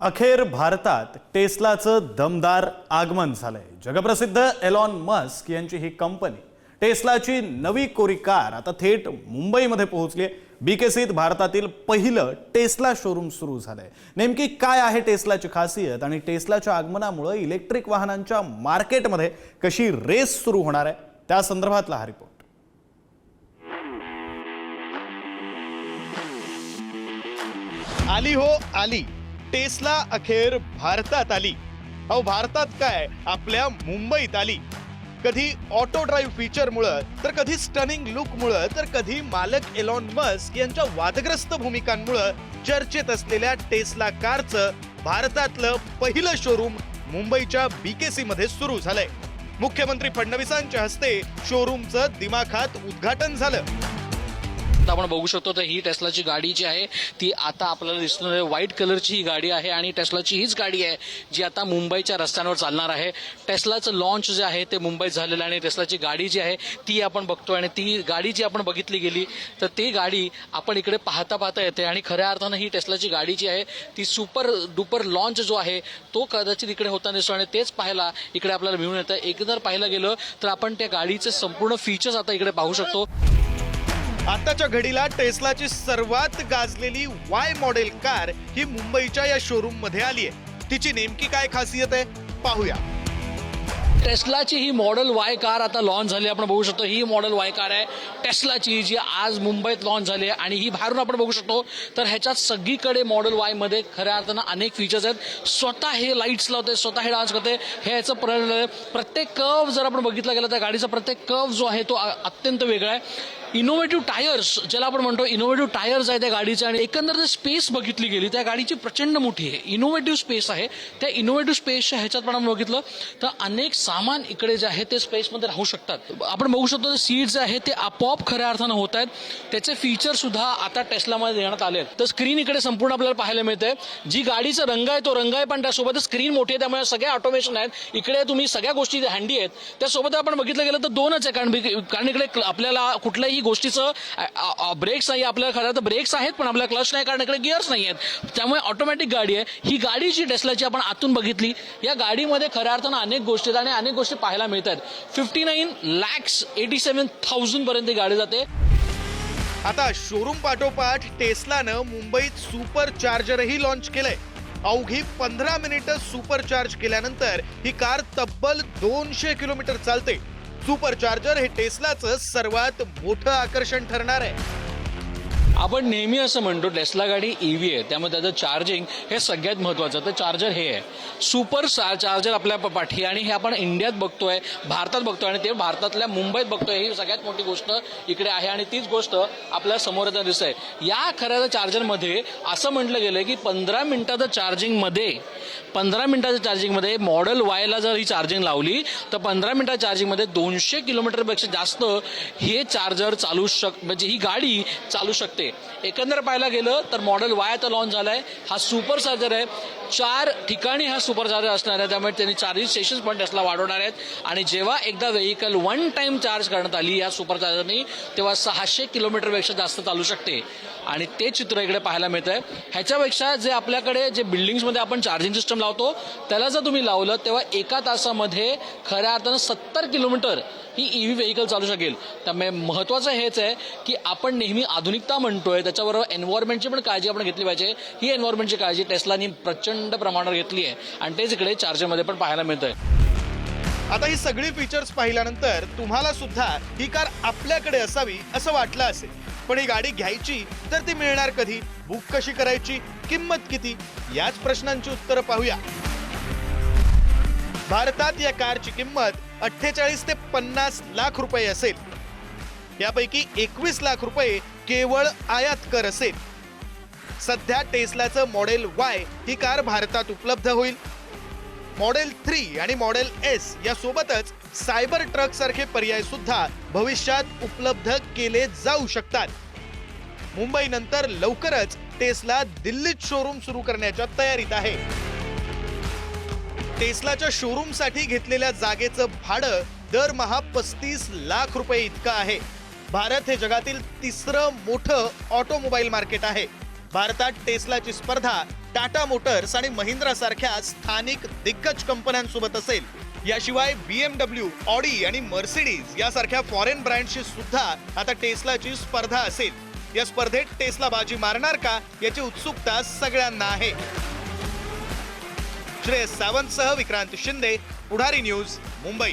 अखेर भारतात टेस्लाचं दमदार आगमन झालंय. जगप्रसिद्ध एलॉन मस्क यांची ही कंपनी टेस्लाची नवी कोरी कार आता थेट मुंबईमध्ये पोहोचली बीकेसीत भारतातील पहिलं टेस्ला शोरूम सुरू झालंय. नेमकी काय आहे टेस्लाची खासियत आणि टेस्लाच्या आगमनामुळे इलेक्ट्रिक वाहनांच्या मार्केटमध्ये कशी रेस सुरू होणार आहे? त्या संदर्भातला हा रिपोर्ट आली हो आली. टेस्ला अखेर भारतात आली. अहो भारतात काय? आपल्या मुंबईत आली. कधी ऑटो ड्राईव्ह फीचरमुळं तर कधी स्टनिंग लुकमुळं तर कधी मालक एलॉन मस्क यांच्या वादग्रस्त भूमिकांमुळं चर्चेत असलेल्या टेस्ला कारचं भारतातलं पहिलं शोरूम मुंबईच्या बीकेसी मध्ये सुरू झालंय. मुख्यमंत्री फडणवीसांच्या हस्ते शोरूमचं दिमाखात उद्घाटन झालं. आता आपण बघू शकतो तर ही टेस्लाची गाडी जी आहे ती आता आपल्याला दिसणार आहे. व्हाईट कलरची ही गाडी आहे आणि टेस्लाची हीच गाडी आहे जी आता मुंबईच्या रस्त्यांवर चालणार आहे. टेस्लाचं लॉन्च जे आहे ते मुंबईत झालेलं आहे आणि टेस्लाची गाडी जी आहे ती आपण बघतोय आणि ती गाडी जी आपण बघितली गेली तर ती गाडी आपण इकडे पाहता पाहता येते आणि खऱ्या अर्थानं ही टेस्लाची गाडी जी आहे ती सुपर डुपर लॉन्च जो आहे तो कदाचित इकडे होताना दिसतो आणि तेच पाहायला इकडे आपल्याला मिळून येतं. एकदा पाहायला गेलं तर आपण त्या गाडीचे संपूर्ण फीचर्स आता इकडे पाहू शकतो. आताच्या घडीला टेस्लाची सर्वात गाजलेली वाय मॉडेल कार ही मुंबईच्या या शोरूममध्ये आली आहे. तिची नेमकी काय खासियत आहे? पाहूया. टेस्लाची ही मॉडेल वाय कार आता लॉन्च झाली आपण बघू शकतो ही मॉडेल वाय कार आहे. टेस्लाची जी आज मुंबईत लॉन्च झाली आहे आणि ही बाहेरून आपण बघू शकतो तर ह्याच्यात सगळीकडे मॉडेल वायमध्ये खऱ्या अर्थानं अनेक फीचर्स आहेत. स्वतः हे लाईट्स लावते स्वतः हे डान्स करते हे याचं प्र- प्रत्येक कर्व जर आपण बघितला गेला तर गाडीचा प्रत्येक कर्व जो आहे तो अत्यंत वेगळा आहे. इनोव्हेटिव्ह टायर्स ज्याला आपण म्हणतो इनोव्हेटिव्ह टायर्स आहे त्या गाडीचे आणि एकंदर जर स्पेस बघितली गेली त्या गाडीची प्रचंड मोठी आहे. इनोव्हेटिव्ह स्पेस आहे. त्या इनोव्हेटिव्ह स्पेसच्या ह्याच्यात पण आपण बघितलं तर अनेक सामान इकडे जे आहे ते स्पेसमध्ये राहू शकतात. आपण बघू शकतो सीट जे आहे ते आपोआप खऱ्या अर्थानं होत आहेत. त्याचे फीचर सुद्धा आता टेस्लामध्ये देण्यात आले आहेत. तर स्क्रीन इकडे संपूर्ण आपल्याला पाहायला मिळते जी गाडीचा रंग आहे तो रंग आहे पण त्यासोबत स्क्रीन मोठी आहे त्यामुळे सगळ्या ऑटोमेशन आहेत. इकडे तुम्ही सगळ्या गोष्टी हँडी आहेत त्यासोबत आपण बघितलं गेलं तर दोनच आहे. कारण कारण इकडे आपल्याला कुठल्याही गोष्टीचं ब्रेक्स नाही आपल्याला खरं तर ब्रेक्स आहेत पण आपल्याला क्लच नाही कारण इकडे गिअर्स नाही आहेत. त्यामुळे ऑटोमॅटिक गाडी आहे. ही गाडी जी टेस्लाची आपण आतून बघितली या गाडीमध्ये खऱ्या अर्थानं अनेक गोष्टी आहेत आणि अनेक गोष्टी पाहायला मिळतात fifty nine lakhs eighty seven thousand पर्यंत ही गाडी जाते. आता शोरूम पाठोपाठ टेस्लानं मुंबईत सुपर चार्जरही लॉन्च केलंय. अवघी पंधरा मिनिटं सुपर चार्ज केल्यानंतर ही कार तब्बल दोनशे किलोमीटर चालते. सुपर चार्जर हे टेस्लाचं सर्वात मोठं आकर्षण ठरणार आहे. आपण नेहमी असं म्हणतो टेस्ला गाडी ई व्ही आहे त्यामुळे त्याचं चार्जिंग हे सगळ्यात महत्त्वाचं तर चार्जर हे आहे. सुपर चार्जर आपल्या प- पाठी आणि हे आपण इंडियात बघतोय भारतात बघतोय आणि ते भारतातल्या मुंबईत बघतोय ही सगळ्यात मोठी गोष्ट इकडे आहे आणि तीच गोष्ट आपल्यासमोर आता दिसत आहे या खऱ्या चार्जरमध्ये असं म्हटलं गेलं की पंधरा मिनिटाचं चार्जिंगमध्ये पंधरा मिनिटाच्या चार्जिंगमध्ये मॉडेल वायला जर ही चार्जिंग लावली तर पंधरा मिनिटाच्या चार्जिंगमध्ये दोनशे किलोमीटरपेक्षा जास्त हे चार्जर चालू शक म्हणजे ही गाडी चालू शकते एकंदर पाहायला गेलं तर मॉडेल वाय आता लॉन्च झालाय. हा सुपर चार्जर आहे. चार ठिकाणी हा सुपर चार्जर असणार आहे. त्यामुळे त्यांनी चार्जिंग स्टेशन पण टेस्ला वाढवणार आहेत. आणि जेव्हा एकदा व्हेकल वन टाइम चार्ज करण्यात आली या सुपर चार्जरनी तेव्हा सहाशे किलोमीटरपेक्षा जास्त चालू शकते. आणि ते चित्र इकडे पाहायला मिळतं आहे ह्याच्यापेक्षा जे आपल्याकडे जे बिल्डिंग्समध्ये आपण चार्जिंग सिस्टम लावतो त्याला जर तुम्ही लावलं तेव्हा एका तासामध्ये खऱ्या अर्थानं सत्तर किलोमीटर ही ई व्ही व्हेकल चालू शकेल. त्यामुळे महत्त्वाचं हेच आहे की आपण नेहमी आधुनिकता म्हणतोय त्याच्याबरोबर एन्व्हायरमेंटची पण काळजी आपण घेतली पाहिजे. ही एन्व्हायरमेंटची काळजी टेस्लानी प्रचंड प्रमाणावर घेतली आहे. आणि तेच इकडे चार्जरमध्ये पण पाहायला मिळतंय. आता ही सगळी फीचर्स पाहिल्यानंतर तुम्हाला सुद्धा ही कार आपल्याकडे असावी असं वाटलं असेल. पण ही गाडी घ्यायची तर ती मिळणार कधी? बुक कशी करायची? किंमत किती? याच प्रश्नांची उत्तरं पाहूया. भारतात या कारची किंमत अठ्ठेचाळीस ते पन्नास लाख रुपये असेल. यापैकी एकवीस लाख रुपये केवळ आयात कर असेल. सध्या टेस्लाचं मॉडेल वाय ही कार भारतात उपलब्ध होईल. मॉडेल थ्री आणि मॉडेल एस या सोबतच सायबर ट्रक सारखे पर्याय सुद्धा भविष्यात उपलब्ध केले जाऊ शकतात. मुंबई नंतर लवकरच टेस्ला दिल्लीत शोरूम सुरू करण्याच्या तयारीत आहे. टेस्लाच्या शोरूमसाठी घेतलेल्या जागेचं भाडं दरमहा पस्तीस लाख रुपये इतकं आहे. भारत हे जगातील तिसरं मोठं ऑटोमोबाईल मार्केट आहे. भारतात टेस्लाची स्पर्धा टाटा मोटर्स आणि महिंद्रा सारख्या स्थानिक दिग्गज कंपन्यांसोबत असेल. याशिवाय बीएमडब्ल्यू ऑडी आणि मर्सिडीज यासारख्या फॉरेन ब्रँडशी सुद्धा आता टेस्लाची स्पर्धा असेल. या स्पर्धेत टेस्ला बाजी मारणार का याची उत्सुकता सगळ्यांना आहे. Shreyas सावंतसह Vikrant Shinde Pudhari news Mumbai.